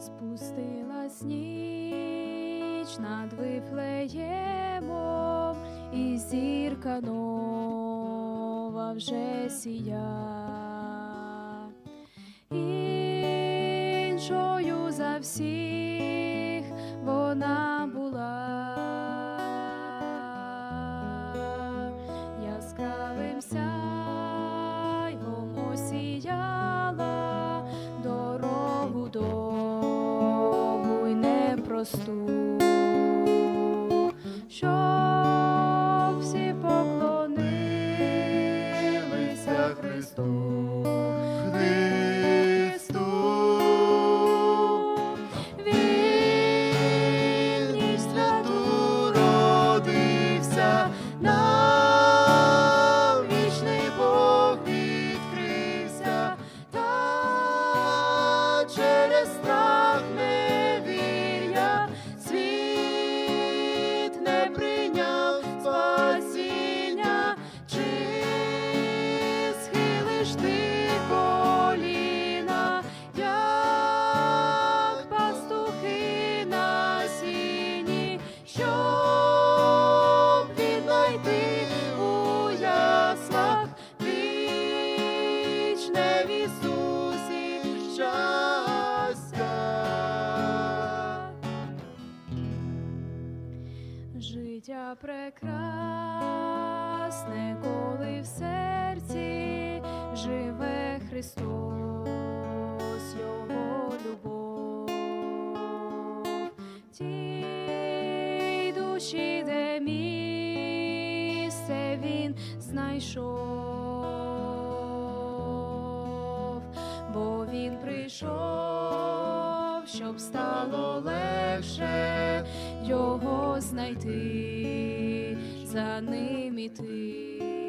Спустилась ніч над Вифлеємом, і зірка нова вже сія. Іншою за всіх непросту, щоб всі поклонилися Христу. Христу, Він родився, нам вічний Бог відкрився, через страх щоб віднайти у яслах вічне в Ісусі щастя. Життя прекрасне, коли в серці живе Христос, душі, де місце він знайшов, бо він прийшов, щоб стало легше його знайти, за ним іти.